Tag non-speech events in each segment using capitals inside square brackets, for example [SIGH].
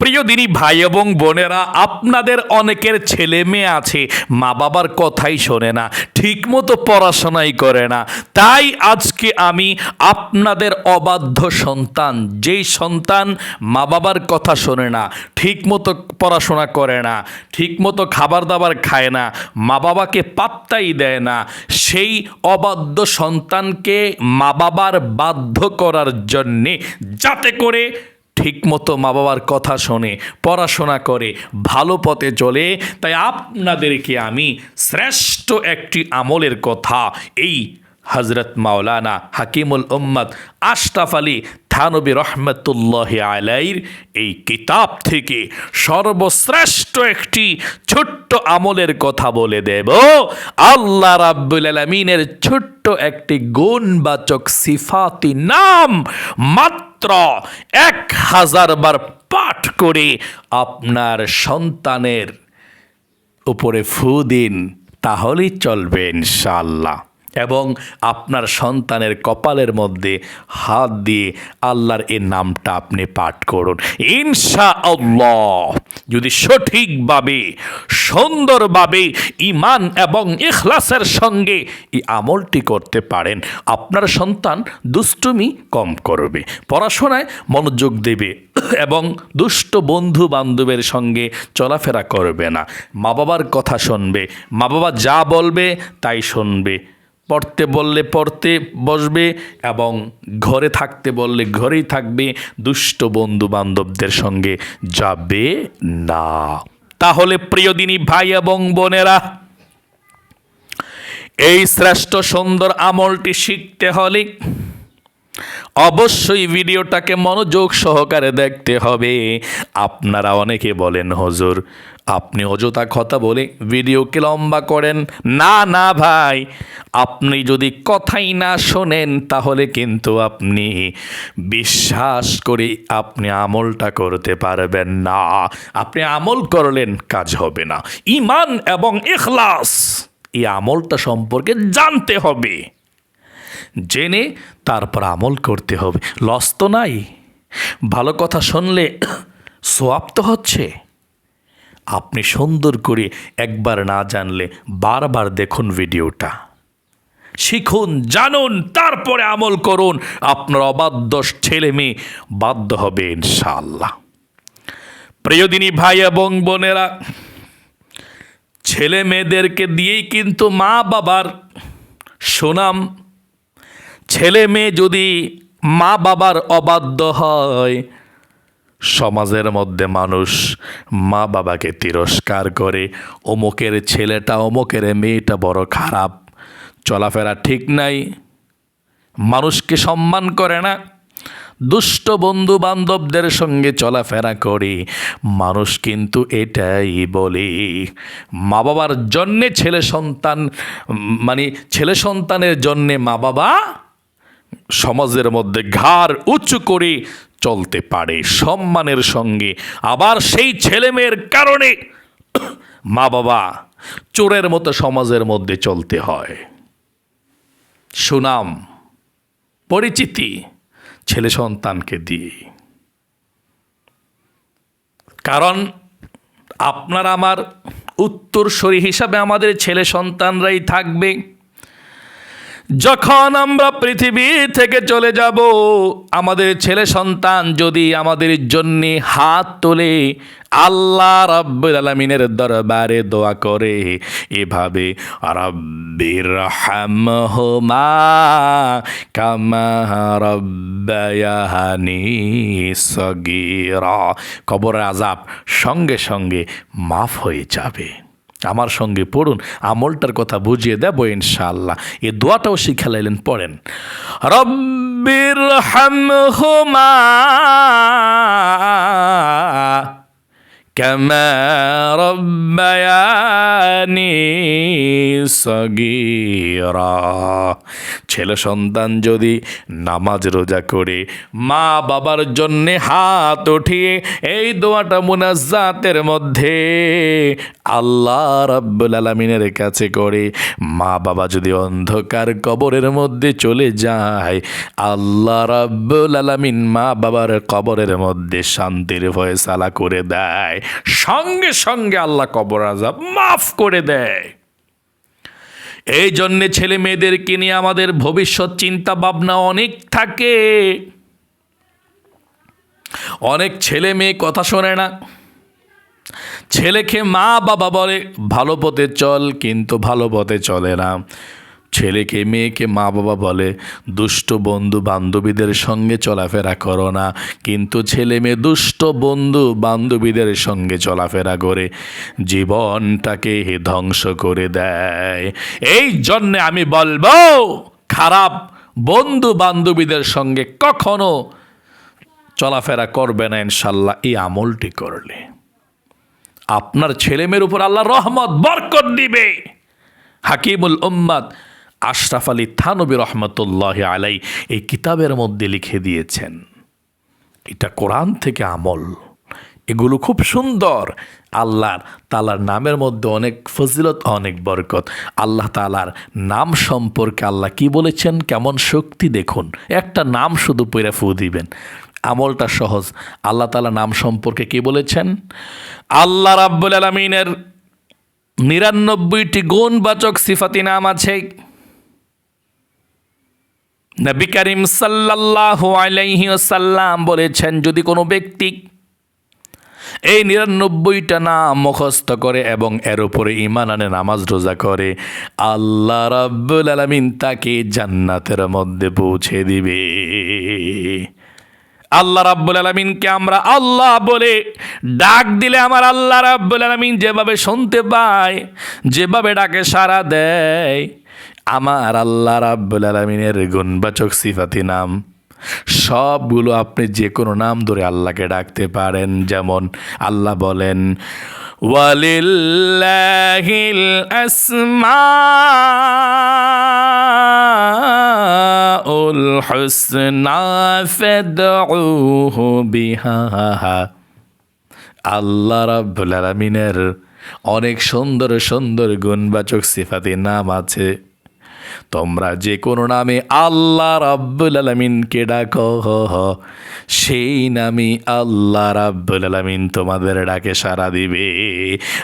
প্রিয় দিনী ভাই এবং বোনেরা, আপনাদের অনেকের ছেলে মেয়ে আছে, মা বাবার কথাই শোনে না, ঠিকমতো পড়াশোনাই করে না। তাই আজকে আমি আপনাদের অবাধ্য সন্তান, যেই সন্তান মা বাবার কথা শোনে না, ঠিকমতো পড়াশোনা করে না, ঠিকমতো খাবার দাবার খায় না, মা বাবাকে পাত্তাই দেয় না, সেই অবাধ্য সন্তানকে মা বাবার বাধ্য করার জন্যে যাতে করে ঠিকমতো মা বাবার কথা শোনে, পড়াশোনা করে, ভালো পথে চলে, তাই আপনাদেরকে আমি শ্রেষ্ঠ একটি আমলের কথা এই হজরত মাওলানা হাকিমুল উম্মদ আশরাফ আলী থানবী রহমতুল্লাহ আলাইর এই কিতাব থেকে সর্বশ্রেষ্ঠ একটি ছোট্ট আমলের কথা বলে দেব। আল্লাহ রাব্বুল আলমিনের ছোট্ট একটি গুণবাচক সিফাতি নাম মাত্র এক হাজার বার পাঠ করে আপনার সন্তানের উপরে ফু দিন তাহলেই চলবে ইনশাআল্লাহ। এবং আপনার সন্তানের কপালের মধ্যে হাত দিয়ে আল্লাহর এই নামটা আপনি পাঠ করুন। ইনশা আল্লাহ যদি সঠিকভাবে, সুন্দরভাবে ইমান এবং ইখলাসের সঙ্গে এই আমলটি করতে পারেন, আপনার সন্তান দুষ্টুমি কম করবে। পড়াশোনায় মনোযোগ দেবে এবং দুষ্ট বন্ধু বান্ধবের সঙ্গে চলাফেরা করবে না। মা বাবার কথা শুনবে মা বাবা যা বলবে তাই শুনবে। পড়তে বললে পড়তে বসবে এবং ঘরে থাকতে বললে ঘরেই থাকবে, দুষ্ট বন্ধু বান্ধবদের সঙ্গে যাবে না। তাহলে প্রিয়দিনী ভাই এবং বোনেরা, এই শ্রেষ্ঠ সুন্দর আমলটি শিখতে হলে অবশ্যই ভিডিওটাকে মনোযোগ সহকারে দেখতে হবে। আপনারা অনেকে বলেন, হজুর আপনি অযথা কথা বলে ভিডিওকে লম্বা করেন। না না ভাই, আপনি যদি কথাই না শোনেন, তাহলে কিন্তু আপনি বিশ্বাস করে আপনি আমলটা করতে পারবেন না। আপনি আমল করলেন, কাজ হবে না। ইমান এবং এখলাস এই আমলটা সম্পর্কে জানতে হবে। জেনে তারপর আমল করতে হবে। লস তো নাই। ভালো কথা শুনলে [CLEARS THROAT] সোয়াব তো হচ্ছে। আপনি সুন্দর করে একবার না জানলে বারবার দেখুন ভিডিওটা। শিখুন, জানুন, তারপরে আমল করুন। আপনার অবাধ্য ছেলে মেয়ে বাধ্য হবে ইনশাআল্লাহ। প্রিয়দিনী ভাই এবং বোনেরা, ছেলে মেয়েদেরকে দিয়েই কিন্তু মা বাবার সুনাম। ছেলে মেয়ে যদি মা বাবার অবাধ্য হয় সমাজের মধ্যে মানুষ মা বাবাকে তিরস্কার করে, অমুকের ছেলেটা, অমুকের মেয়েটা বড় খারাপ, চলাফেরা ঠিক নাই, মানুষকে সম্মান করে না, দুষ্ট বন্ধু বান্ধবদের সঙ্গে চলাফেরা করে, মানুষ কিন্তু এটাই বলে, মা বাবার জন্যে ছেলে সন্তান মানে ছেলে সন্তানের জন্যে মা বাবা সমাজের মধ্যে ঘাড় উঁচু করে চলতে পারে সম্মানের সঙ্গে। আবার সেই ছেলে মেয়ের কারণে মা বাবা চোরের মতো সমাজের মধ্যে চলতে হয়। সুনাম, পরিচিতি ছেলে সন্তানকে দিয়ে। কারণ আপনার আমার উত্তরসূরি হিসাবে আমাদের ছেলে সন্তানরাই থাকবে। যখন আমরা পৃথিবী থেকে চলে যাব, আমাদের ছেলে সন্তান যদি আমাদের জন্য হাত তোলে, আল্লাহ রাব্বুল আলামিনের দরবারে দোয়া করে, এভাবে রাব্বির হামহুমা কামা রাব্বায়ানি সগীরা। কবরের আজাব সঙ্গে সঙ্গে মাফ হয়ে যাবে। আমার সঙ্গে পড়ুন আমলটার কথা বুঝিয়ে দেব ইনশাআল্লাহ এই দোয়াটাও শিখালাইলেন পড়েন রব্বির হামহুমা كما ربياني صغيرا ছেলে সন্তান যদি নামাজ রোজা করে, মা বাবার জন্যে হাত উঠিয়ে এই দোয়াটা মুনাজাতের মধ্যে আল্লাহ রাব্বুল আলমিনের কাছে করে। মা বাবা যদি অন্ধকার কবরের মধ্যে চলে যায়, আল্লাহ রাব্বুল আলমিন মা বাবার কবরের মধ্যে শান্তির ফয়সালা করে দেয়। সঙ্গে সঙ্গে আল্লাহ কবর আজাব মাফ করে দেয়। এই জন্যে ছেলে মেয়েদেরকে নিয়ে আমাদের ভবিষ্যৎ চিন্তা ভাবনা অনেক থাকে। অনেক ছেলে মেয়ে কথা শোনে না। ছেলেকে মা বাবা বলে, ভালো পথে চল, কিন্তু ভালো পথে চলে না। ছেলেকে, মেয়েকে মা বাবা বলে, দুষ্ট বন্ধু বান্ধবীদের সঙ্গে চলাফেরা করো না। কিন্তু ছেলে মেয়ে দুষ্ট বন্ধু বান্ধবীদের সঙ্গে চলাফেরা করে, জীবনটাকে ধ্বংস করে দেয়। এই জন্যে আমি বলব, খারাপ বন্ধু বান্ধবীদের সঙ্গে কখনো চলাফেরা করবে না ইনশাল্লাহ, এই আমলটি করলে। আপনার ছেলেমেয়ের উপর আল্লাহ রহমত, বরকত দিবে। হাকিমুল উম্মাদ আশরাফ আলী থানবী রহমতুল্লাহ আলাই এই কিতাবের মধ্যে লিখে দিয়েছেন, এটা কোরআন থেকে আমল। এগুলো খুব সুন্দর। আল্লাহর তালার নামের মধ্যে অনেক ফজিলত, অনেক বরকত। আল্লাহ তালার নাম সম্পর্কে আল্লাহ কি বলেছেন? কেমন শক্তি দেখুন। একটা নাম শুধু পইরা ফু দিবেন। আমলটা সহজ। আল্লাহ তালা নাম সম্পর্কে কি বলেছেন? আল্লাহ রাব্বুল আলমিনের নিরানব্বইটি গুণবাচক সিফাতি নাম আছে। নবী করিম সাল্লাল্লাহু আলাইহি ওয়াসাল্লাম বলেছেন, যদি কোনো ব্যক্তি এই নিরানব্বইটা নাম মুখস্থ করে এবং এর উপরে ইমান আনে, নামাজ রোজা করে, আল্লাহ রাব্বুল আলামিন তাকে জান্নাতের মধ্যে পৌঁছে দিবে। আল্লাহ রাব্বুল আলমিনকে আমরা আল্লাহ বলে ডাক দিলে আমার আল্লাহ রাব্বুল আলমিন যেভাবে শুনতে পায়, যেভাবে ডাকে সাড়া দেয় আমার আল্লাহ রাব্বুল আলমিনের গুণবাচক সিফাতি নাম। সবগুলো আপনি যে কোনো নাম ধরে আল্লাহকে ডাকতে পারেন। যেমন আল্লাহ বলেন, ওয়ালিল্লাহিল আসমাউল হুসনা ফাদউহু বিহা। আল্লাহ রাব্বুল আলামিনের অনেক সুন্দর সুন্দর গুণবাচক সিফাতি নাম আছে। তোমরা যে কোনো নামে আল্লাহ রাব্বুল আলমিনকে ডাকো। সেই নামে আল্লাহ রাব্বুল আলমিন তোমাদের ডাকে সাড়া দিবে।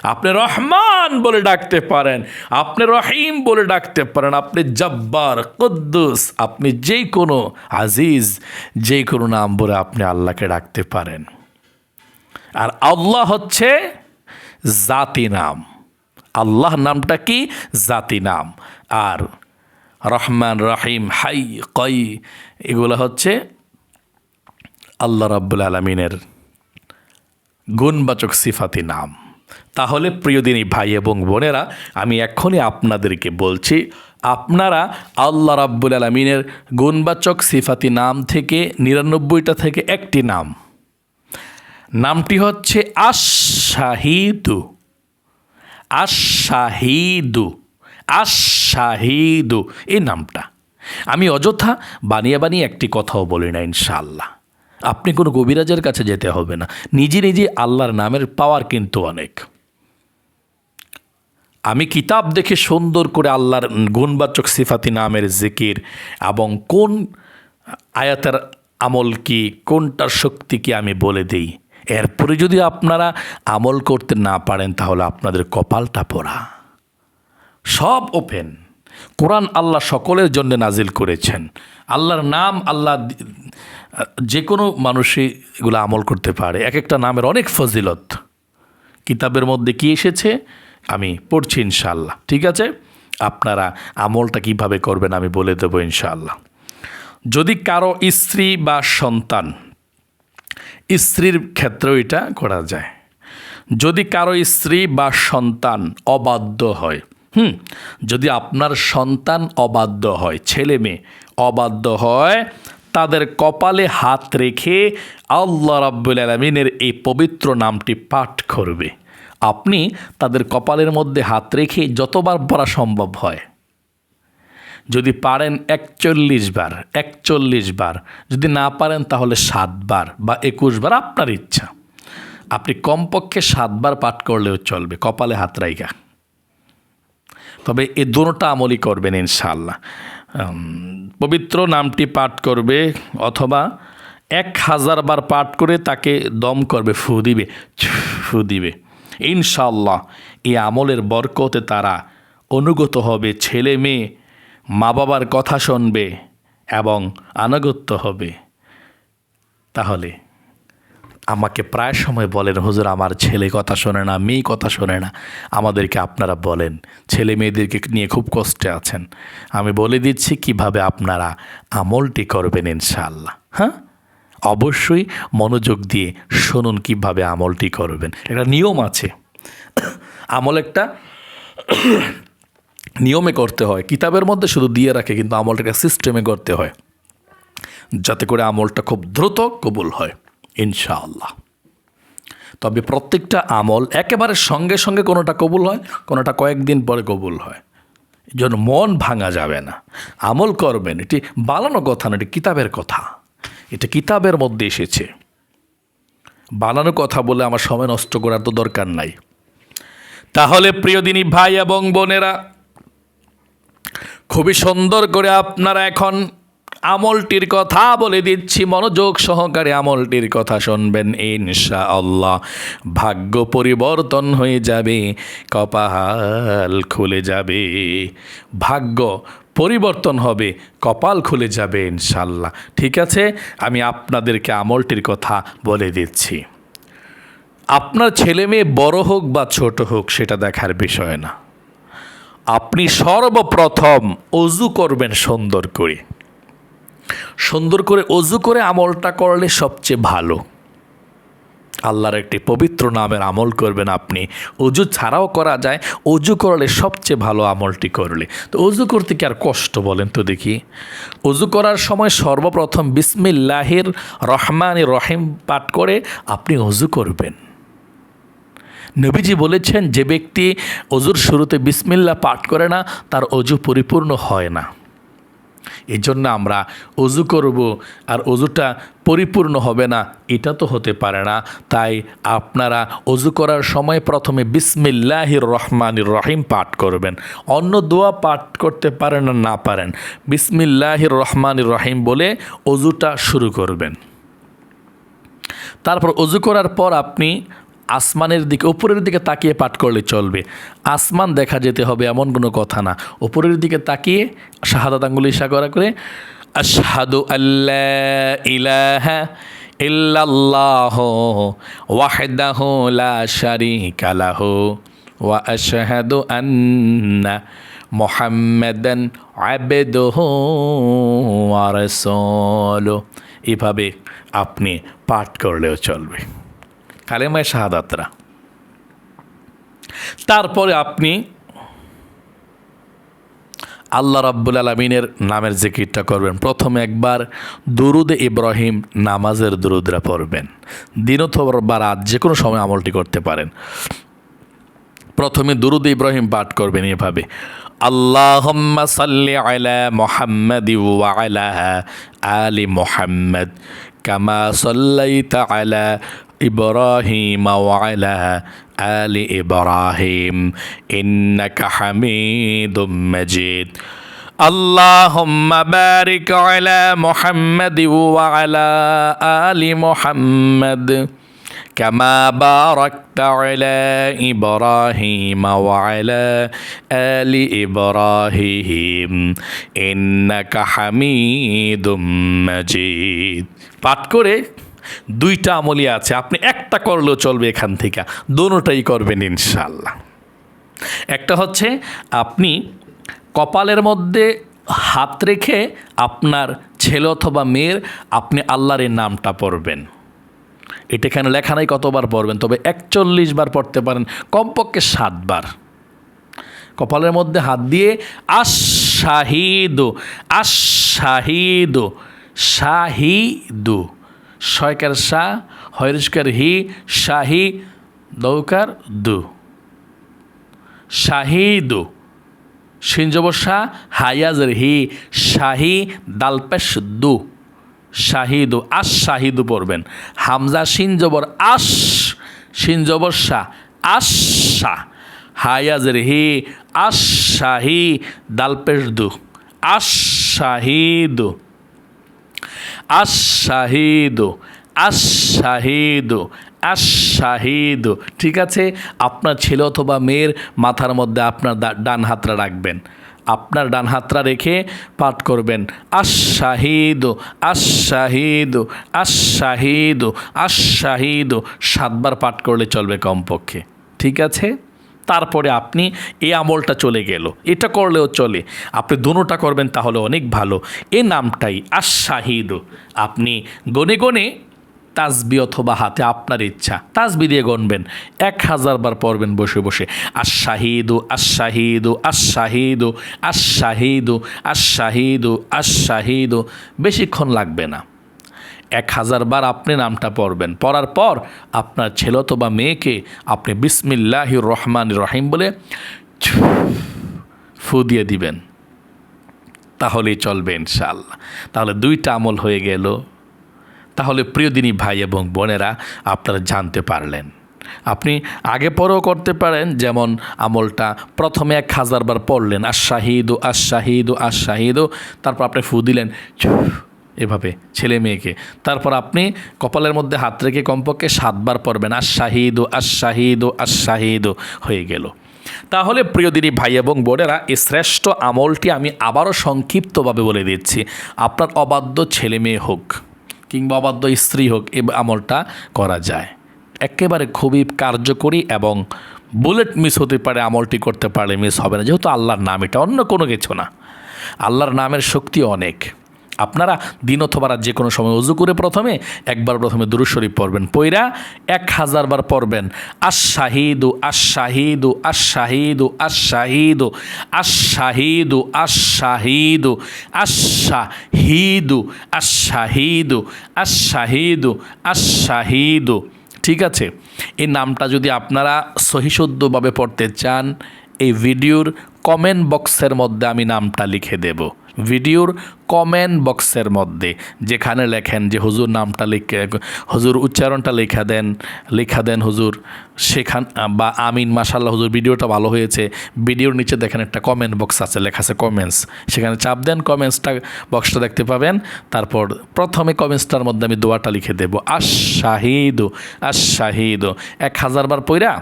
আপনি রহমান বলে ডাকতে পারেন, আপনি রহিম বলে ডাকতে পারেন, আপনি জব্বার, কুদ্দুস, আপনি যে কোনো আজিজ, যে কোনো নাম বলে আপনি আল্লাহকে ডাকতে পারেন। আর আল্লাহ হচ্ছে জাতি নাম। আল্লাহ নামটা কি? জাতি নাম। আর রহমান রহিম, হাই, কই, এগুলো হচ্ছে আল্লাহ রাব্বুল আলমিনের গুণবাচক সিফাতি নাম। তাহলে প্রিয়দিনী ভাই এবং বোনেরা, আমি এখনই আপনাদেরকে বলছি, আপনারা আল্লাহ রাব্বুল আলমিনের গুণবাচক সিফাতি নাম থেকে, নিরানব্বইটা থেকে একটি নাম। নামটি হচ্ছে আশাহিদু আশাহিদু আশাহিদু এই নামটা। আমি অযথা বানিয়ে বানিয়ে একটি কথাও বলি না, ইনশাআল্লাহ। আপনি কোনো কবিরাজের কাছে যেতে হবে না। নিজে নিজে আল্লাহর নামের পাওয়ার কিন্তু অনেক। আমি কিতাব দেখে সুন্দর করে আল্লাহর গুণবাচক সিফাতি নামের জিকির এবং কোন আয়াতের আমল কি, কোনটার শক্তি কি আমি বলে দিই। এরপরে যদি আপনারা আমল করতে না পারেন, তাহলে আপনাদের কপালটা পড়া। সব ওপেন। কোরআন আল্লাহ সকলের জন্য নাজিল করেছেন। আল্লাহর নাম আল্লাহ যে কোনো মানুষই এগুলো আমল করতে পারে। এক একটা নামের অনেক ফজিলত। কিতাবের মধ্যে কি এসেছে? আমি পড়ছি ইনশাআল্লাহ। ঠিক আছে? আপনারা আমলটা কীভাবে করবেন আমি বলে দেবো ইনশাআল্লাহ। যদি কারও স্ত্রী বা সন্তান, স্ত্রীর ক্ষেত্রেও এটা করা যায়। যদি কারও স্ত্রী বা সন্তান অবাধ্য হয় হুম, যদি আপনার সন্তান অবাধ্য হয়, ছেলে মেয়ে অবাধ্য হয়, তাদের কপালে হাত রেখে আল্লাহ রাব্বুল আলমিনের এই পবিত্র নামটি পাঠ করবে। আপনি তাদের কপালের মধ্যে হাত রেখে যতবার পড়া সম্ভব হয়। যদি পারেন একচল্লিশ বার একচল্লিশ বার, যদি না পারেন তাহলে সাতবার বা একুশ বার আপনার ইচ্ছা। আপনি কমপক্ষে সাতবার পাঠ করলেও চলবে, কপালে হাত রাইগা তবে এ দুটোটা আমলই করবেন ইনশাআল্লাহ। পবিত্র নামটি পাঠ করবে অথবা এক হাজার বার পাঠ করে তাকে দম করবে, ফু দিবে ফু দিবে। ইনশাল্লাহ এই আমলের বরকতে তারা অনুগত হবে, ছেলে মেয়ে মা বাবার কথা শুনবে এবং আনুগত্য হবে। তাহলে আমাকে প্রায় সময় বলেন, হুজুর, আমার ছেলে কথা শোনে না, মেয়ে কথা শোনে না। আমাদেরকে আপনারা বলেন, ছেলে মেয়েদেরকে নিয়ে খুব কষ্টে আছেন। আমি বলে দিচ্ছি, কীভাবে আপনারা আমলটি করবেন ইনশাআল্লাহ হ্যাঁ? অবশ্যই মনোযোগ দিয়ে শুনুন কীভাবে আমলটি করবেন। একটা নিয়ম আছে। আমল একটা নিয়মে করতে হয়। কিতাবের মধ্যে শুধু দিয়ে রাখে, কিন্তু আমলটাকে সিস্টেমে করতে হয়। যাতে করে আমলটা খুব দ্রুত কবুল হয়। ইনশাআল্লাহ। তবে প্রত্যেকটা আমল একেবারে সঙ্গে সঙ্গে কোনোটা কবুল হয়, কোনোটা কয়েকদিন পরে কবুল হয়। যেন মন ভাঙা যাবে না। আমল করবেন, এটি বানানো কথা না, এটি কিতাবের কথা। এটা কিতাবের মধ্যে এসেছে। বানানো কথা বলে আমার সময় নষ্ট করার তো দরকার নাই। তাহলে প্রিয়দিনী ভাই এবং বোনেরা, খুবই সুন্দর করে আপনারা এখন আমলটির কথা বলে দিচ্ছি। মনোযোগ সহকারে আমলটির কথা শুনবেন ইনশা আল্লাহ ভাগ্য পরিবর্তন হয়ে যাবে, কপাল খুলে যাবে। ভাগ্য পরিবর্তন হবে, কপাল খুলে যাবে ইনশাল্লাহ ঠিক আছে? আমি আপনাদেরকে আমলটির কথা বলে দিচ্ছি। আপনার ছেলে মেয়ে বড় হোক বা ছোট হোক, সেটা দেখার বিষয় না। আপনি সর্বপ্রথম অজু করবেন সুন্দর করে। সুন্দর করে অজু করে আমলটা করলে সবচেয়ে ভালো। আল্লাহর একটি পবিত্র নামের আমল করবেন আপনি। অজু ছাড়াও করা যায়, অজু করলে সবচেয়ে ভালো আমলটি করলে। তো অজু করতে কি আর কষ্ট বলেন তো দেখি। অজু করার সময় সর্বপ্রথম বিসমিল্লাহির রহমান রহিম পাঠ করে আপনি অজু করবেন। নবীজি বলেছেন, যে ব্যক্তি অজুর শুরুতে বিসমিল্লা পাঠ করে না, তার অজু পরিপূর্ণ হয় না। এই জন্য আমরা অজু করব আর অজুটা পরিপূর্ণ হবে না, এটা তো হতে পারে না। তাই আপনারা অজু করার সময় প্রথমে বিসমিল্লাহির রহমানির রহিম পাঠ করবেন। অন্য দোয়া পাঠ করতে পারেন না না পারেন, বিসমিল্লাহির রহমানির রহিম বলে অজুটা শুরু করবেন। তারপর অজু করার পর আপনি আসমানের দিকে, উপরের দিকে তাকিয়ে পাঠ করলে চলবে। আসমান দেখা যেতে হবে এমন কোনো কথা না। উপরের দিকে তাকিয়ে শাহাদাত আঙ্গুলি ইশারা করে, আশহাদু আল্লাহ ইলাহা ইল্লাল্লাহ ওয়াহদাহু লা শারীকা লাহু ওয়া আশহাদু আন্না মুহাম্মাদান আবদুহু ওয়া রাসূলুহু। এভাবে আপনি পাঠ করলেও চলবে। কালেমায় শাহাদাতরা। তারপরে আপনি আল্লাহ রাব্বুল আলমিনের নামের জিকিরটা করবেন। প্রথমে একবার দুরুদে ইব্রাহিম নামাজের দুরুদরা পড়বেন। দিন অথবা বা রাত যে কোনো সময় আমলটি করতে পারেন। প্রথমে দুরুদ ইব্রাহিম পাঠ করবেন এভাবে। আল্লাহম্মা সাল্লি আলা মুহাম্মাদি আলা আলি মুহাম্মদ। কামা সাল্লাইতা আলা ইব্রাহিম ওয়া আলা আলি ইব্রাহিম ইন্নাকা হামিদুম মাজিদ اللهم بارك على محمد وعلى آل محمد كما باركت على إبراهيم وعلى آل إبراهيم إنك حميد مجيد পাঠ করে দুইটা আমলি আছে, আপনি একটা করলেও চলবে এখান থেকে। দোনোটাই করবেন ইনশাল্লাহ একটা হচ্ছে আপনি কপালের মধ্যে হাত রেখে আপনার ছেলে অথবা মেয়ের আপনি আল্লাহর নামটা পড়বেন। এটা এখানে লেখা নাই কতবার পড়বেন? তবে একচল্লিশ বার পড়তে পারেন, কমপক্ষে সাতবার কপালের মধ্যে হাত দিয়ে আশাহিদু আশাহিদু শাহিদু। ছয়কার শাহ হরিষ্কার হি, শাহি দৌকার দু। শাহিদু সিনজবসা হায়াজের হি, শাহি, দালপেশ দু। শাহিদু আশ শাহিদু পড়বেন। হামজা সিনজবর আশ সিনজবসা আশা হায়াজের হি, আশ শাহি, দালপেশ দু। আশ শাহিদু আশাহিদু আশাহিদু আশাহিদু ঠিক আছে? আপনার ছেলে অথবা মেয়ের মাথার মধ্যে আপনার ডান হাতটা রাখবেন। আপনার ডান হাতটা রেখে পাঠ করবেন। আশাহিদু আশাহিদু আশাহিদু আশাহিদু সাতবার পাঠ করলে চলবে কমপক্ষে। ঠিক আছে? তারপরে আপনি এই আমলটা চলে গেল। এটা করলেও চলে। আপনি দুটোটা করবেন তাহলে অনেক ভালো। এ নামটাই আশাহিদু আপনি গনে গনে তাজবি অথবা হাতে আপনার ইচ্ছা তাজবি দিয়ে গণবেন। এক হাজার বার পড়বেন বসে বসে। আশাহিদু আশাহিদু আশাহিদু আশাহিদু আশাহিদু আশাহিদু বেশিক্ষণ লাগবে না। এক হাজার বার আপনি নামটা পড়বেন। পড়ার পর আপনার ছেলে অথবা মেয়েকে আপনি বিসমিল্লাহ রহমান রহিম বলে ফু দিয়ে দিবেন। তাহলেই চলবে ইনশাল্লাহ তাহলে দুইটা আমল হয়ে গেল। তাহলে প্রিয়দিনী ভাই এবং বোনেরা, আপনারা জানতে পারলেন। আপনি আগে পরেও করতে পারেন, যেমন আমলটা প্রথমে এক হাজারবার হাজার বার পড়লেন আশাহিদু আশাহিদু আশাহিদু তারপর আপনি ফু দিলেন এভাবে, ছেলে মেয়েকে। তারপর আপনি কপালের মধ্যে হাত রেখে কমপক্ষে সাতবার পড়বেন আশাহিদু আশাহিদু আশাহিদু হয়ে গেল। তাহলে প্রিয়দিনী ভাই এবং বোনেরা, এই শ্রেষ্ঠ আমলটি আমি আবারও সংক্ষিপ্তভাবে বলে দিচ্ছি। আপনার অবাধ্য ছেলে মেয়ে হোক কিংবা অবাধ্য স্ত্রী হোক, এ আমলটা করা যায়। একেবারে খুবই কার্যকরী এবং বুলেট মিস হতে পারে, আমলটি করতে পারলে মিস হবে না। যেহেতু আল্লাহর নাম, এটা অন্য কোনো কিছু না। আল্লাহর নামের শক্তি অনেক। আপনারা দিন অথবা রাত যে কোনো সময় উজু করে প্রথমে একবার প্রথমে দুরুশরীফ পড়বেন। পইরা এক হাজার বার পড়বেন। আশাহিদু আশাহিদু আশাহিদু আশাহিদু আশাহিদু আশাহিদু আশাহিদু আশাহিদু আশাহিদু আশাহিদু ঠিক আছে? এই নামটা যদি আপনারা সহিশুদ্ধভাবে পড়তে চান, এই ভিডিওর কমেন্ট বক্সের মধ্যে আমি নামটা লিখে দেব। ভিডিওর কমেন্ট বক্সের মধ্যে, যেখানে লেখেন যে হুজুর নামটা লিখে, হুজুর উচ্চারণটা লেখা দেন লেখা দেন হুজুর সেখান, বা আমিন মাসাল্লাহ হুজুর ভিডিওটা ভালো হয়েছে। ভিডিওর নিচে দেখেন একটা কমেন্ট বক্স আছে, লেখা আছে কমেন্টস। সেখানে চাপ দেন, কমেন্টসটা, বক্সটা দেখতে পাবেন। তারপর প্রথমে কমেন্টসটার মধ্যে আমি দোয়াটা লিখে দেবো আশ শাহিদু আশ শাহিদু এক হাজার বার পইরা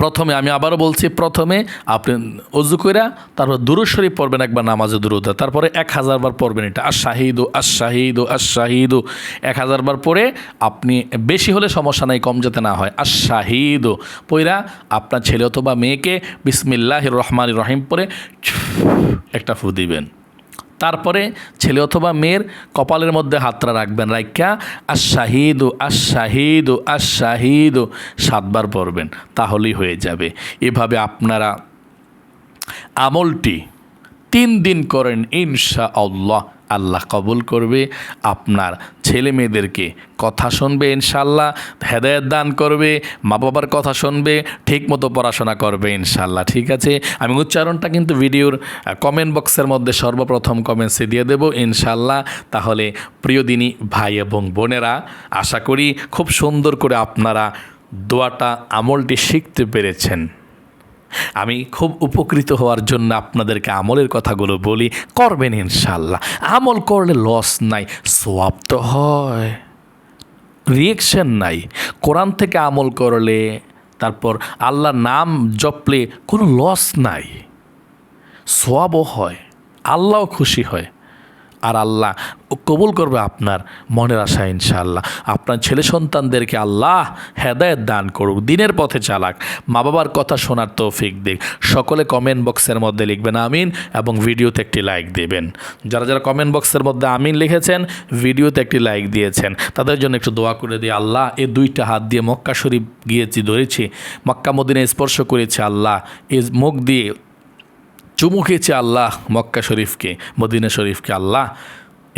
প্রথমে আমি আবারও বলছি, প্রথমে আপনি অজু কইরা তারপর দুরু শরীফ পড়বেন একবার নামাজে দুরুদ, তারপরে এক হাজার বার পড়বেন এটা আর শাহিদু আর শাহিদু আর শাহিদু এক হাজার বার পরে আপনি বেশি হলে সমস্যা নাই, কম যাতে না হয় আর শাহিদু পইরা আপনার ছেলে অথবা মেয়েকে বিসমিল্লাহ রহমান রহিম পরে একটা ফু দিবেন। তারপরে ছেলে অথবা মেয়ের কপালের মধ্যে হাতটা রাখবেন রাইকা আশাহিদু আশাহিদু আশাহিদু সাতবার পড়বেন, তাহলেই হয়ে যাবে। এভাবে আপনারা আমলটি তিন দিন করেন ইনশা আল্লাহ আল্লাহ কবুল করবে। আপনার ছেলে মেয়েদেরকে কথা শুনবে ইনশাল্লাহ হেদায়ত দান করবে মা বাবার কথা শুনবে ঠিক মতো পড়াশোনা করবে ইনশাল্লাহ ঠিক আছে? আমি উচ্চারণটা কিন্তু ভিডিওর কমেন্ট বক্সের মধ্যে সর্বপ্রথম কমেন্টসে দিয়ে দেবো ইনশাল্লাহ তাহলে প্রিয়দিনী ভাই এবং বোনেরা, আশা করি খুব সুন্দর করে আপনারা দোয়াটা আমলটি শিখতে পেরেছেন। আমি খুব উপকৃত হওয়ার জন্য আপনাদেরকে আমলের কথাগুলো বলি, করবেন ইনশাল্লাহ আমল করলে লস নাই সোয়াব তো হয়। রিয়েকশন নাই। কোরআন থেকে আমল করলে, তারপর আল্লাহর নাম জপলে কোনো লস নাই। সোয়াবও হয়, আল্লাহও খুশি হয়। আর আল্লাহ কবুল করবে আপনার মনের আশা ইনশাআল্লাহ। আপনার ছেলে সন্তানদেরকে আল্লাহ হেদায়ত দান করুক, দিনের পথে চালাক মা বাবার কথা শোনার তৌফিক দিক। সকলে কমেন্ট বক্সের মধ্যে লিখবেন আমিন এবং ভিডিওতে একটি লাইক দেবেন। যারা যারা কমেন্ট বক্সের মধ্যে আমিন লিখেছেন, ভিডিওতে একটি লাইক দিয়েছেন, তাদের জন্য একটু দোয়া করে দিয়ে আল্লাহ এই দুইটা হাত দিয়ে মক্কা শরীফ গিয়েছি, ধরেছি, মক্কা মদিনে স্পর্শ করেছি, আল্লাহ এ মুখ দিয়ে চুমু খেয়েছে আল্লাহ, মক্কা শরীফকে, মদিনা শরীফকে আল্লাহ,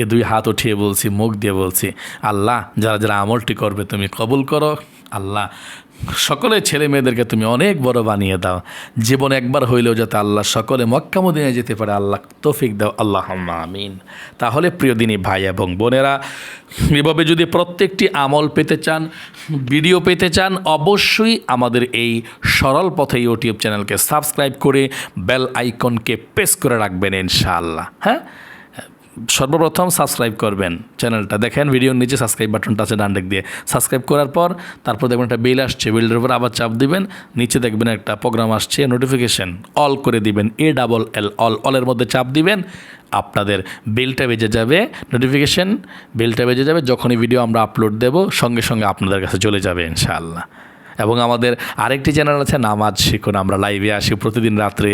এ দুই হাত উঠিয়ে বলছি, মুখ দিয়ে বলছি, আল্লাহ, যারা যারা আমলটি করবে তুমি কবুল করো, আল্লাহ সকলে ছেলে মেয়েদেরকে তুমি অনেক বড় বানিয়ে দাও। জীবন একবার হইলেও যাতে আল্লাহ সকলে মক্কা মদিনায় যেতে পারে, আল্লাহ তৌফিক দাও আল্লাহ আমিন। তাহলে প্রিয় দিনী ভাই এবং বোনেরা, এভাবে যদি প্রত্যেকটি আমল পেতে চান, ভিডিও পেতে চান, অবশ্যই আমাদের এই সরল পথে ইউটিউব চ্যানেলকে সাবস্ক্রাইব করে বেল আইকনকে প্রেস করে রাখবেন ইনশাআল্লাহ। হ্যাঁ? সর্বপ্রথম সাবস্ক্রাইব করবেন চ্যানেলটা দেখেন ভিডিওর নিচে সাবস্ক্রাইব বাটনটা আছে ডান দিয়ে। সাবস্ক্রাইব করার পর তারপর দেখবেন একটা বিল আসছে বিলের উপর আবার চাপ দিবেন। নিচে দেখবেন একটা প্রোগ্রাম আসছে নোটিফিকেশন অল করে দিবেন এ ডাবল এল অল অলের মধ্যে চাপ দিবেন। আপনাদের বিলটা বেজে যাবে নোটিফিকেশন বিলটা বেজে যাবে, যখনই ভিডিও আমরা আপলোড দেব, সঙ্গে সঙ্গে আপনাদের কাছে চলে যাবে ইনশাআল্লাহ। এবং আমাদের আরেকটি চ্যানেল আছে নামাজ শিখুন। আমরা লাইভে আসি, প্রতিদিন রাত্রে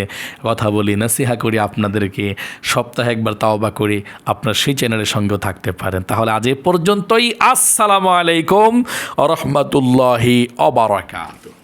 কথা বলি নাসিহা করি আপনাদেরকে, সপ্তাহে একবার তাওবা করি, আপনার সেই চ্যানেলের সঙ্গে থাকতে পারেন। তাহলে আজ এ পর্যন্তই, আসসালামু আলাইকুম রহমতুল্লাহি অবরাকাত